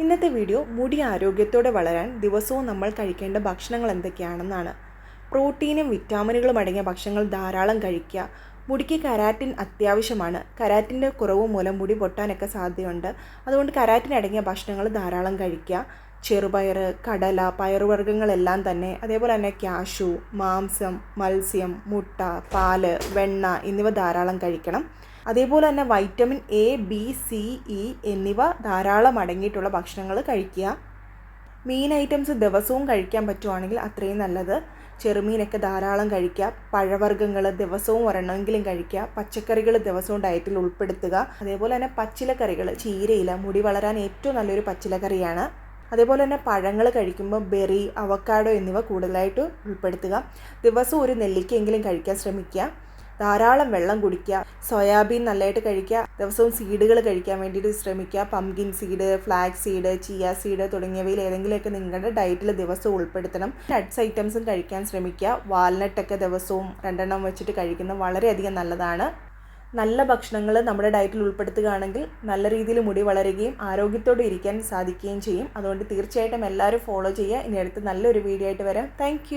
ഇന്നത്തെ വീഡിയോ മുടി ആരോഗ്യത്തോടെ വളരാൻ ദിവസവും നമ്മൾ കഴിക്കേണ്ട ഭക്ഷണങ്ങൾ എന്തൊക്കെയാണെന്നാണ്. പ്രോട്ടീനും വിറ്റാമിനുകളും അടങ്ങിയ ഭക്ഷണങ്ങൾ ധാരാളം കഴിക്കുക. മുടിക്ക് കരാറ്റിൻ അത്യാവശ്യമാണ്. കരാറ്റിന്റെ കുറവ് മൂലം മുടി പൊട്ടാനൊക്കെ സാധ്യതയുണ്ട്. അതുകൊണ്ട് കരാറ്റിൻ അടങ്ങിയ ഭക്ഷണങ്ങൾ ധാരാളം കഴിക്കുക. ചെറുപയർ കടല പയറുവർഗങ്ങളെല്ലാം തന്നെ. അതേപോലെ തന്നെ ക്യാഷു മാംസം മത്സ്യം മുട്ട പാൽ വെണ്ണ എന്നിവ ധാരാളം കഴിക്കണം. അതേപോലെ തന്നെ vitamin A B C E എന്നിവ ധാരാളം അടങ്ങിയിട്ടുള്ള ഭക്ഷണങ്ങൾ കഴിക്കുക. മീൻ ഐറ്റംസ് ദിവസവും കഴിക്കാൻ പറ്റുവാണെങ്കിൽ അത്രയും നല്ലത്. ചെറുമീനൊക്കെ ധാരാളം കഴിക്കുക. പഴവർഗങ്ങൾ ദിവസവും ഒരെണ്ണമെങ്കിലും കഴിക്കുക. പച്ചക്കറികൾ ദിവസവും ഡയറ്റിൽ ഉൾപ്പെടുത്തുക. അതേപോലെ തന്നെ പച്ചിലക്കറികൾ ചീരയില മുടി വളരാൻ ഏറ്റവും നല്ലൊരു പച്ചിലക്കറിയാണ്. അതേപോലെ തന്നെ പഴങ്ങൾ കഴിക്കുമ്പോൾ ബെറി അവക്കാഡോ എന്നിവ കൂടുതലായിട്ട് ഉൾപ്പെടുത്തുക. ദിവസം ഒരു നെല്ലിക്കയെങ്കിലും കഴിക്കാൻ ശ്രമിക്കുക. ധാരാളം വെള്ളം കുടിക്കുക. സോയാബീൻ നല്ലതായിട്ട് കഴിക്കുക. ദിവസവും സീഡുകൾ കഴിക്കാൻ വേണ്ടിയിട്ട് ശ്രമിക്കുക. Pumpkin seed flax seed chia seed തുടങ്ങിയവയിൽ ഏതെങ്കിലുമൊക്കെ നിങ്ങളുടെ ഡയറ്റിൽ ദിവസവും ഉൾപ്പെടുത്തണം. നട്ട്സ് ഐറ്റംസും കഴിക്കാൻ ശ്രമിക്കുക. വാൽനട്ടൊക്കെ ദിവസവും രണ്ടെണ്ണം വെച്ചിട്ട് കഴിക്കുന്നത് വളരെയധികം നല്ലതാണ്. നല്ല ഭക്ഷണങ്ങൾ നമ്മുടെ ഡയറ്റിൽ ഉൾപ്പെടുത്തുകയാണെങ്കിൽ നല്ല രീതിയിൽ മുടി വളരുകയും ആരോഗ്യത്തോടെ ഇരിക്കാൻ സാധിക്കുകയും ചെയ്യും. അതുകൊണ്ട് തീർച്ചയായിട്ടും എല്ലാവരും ഫോളോ ചെയ്യുക. ഇനി അടുത്ത് നല്ലൊരു വീഡിയോ ആയിട്ട് വരാം. താങ്ക്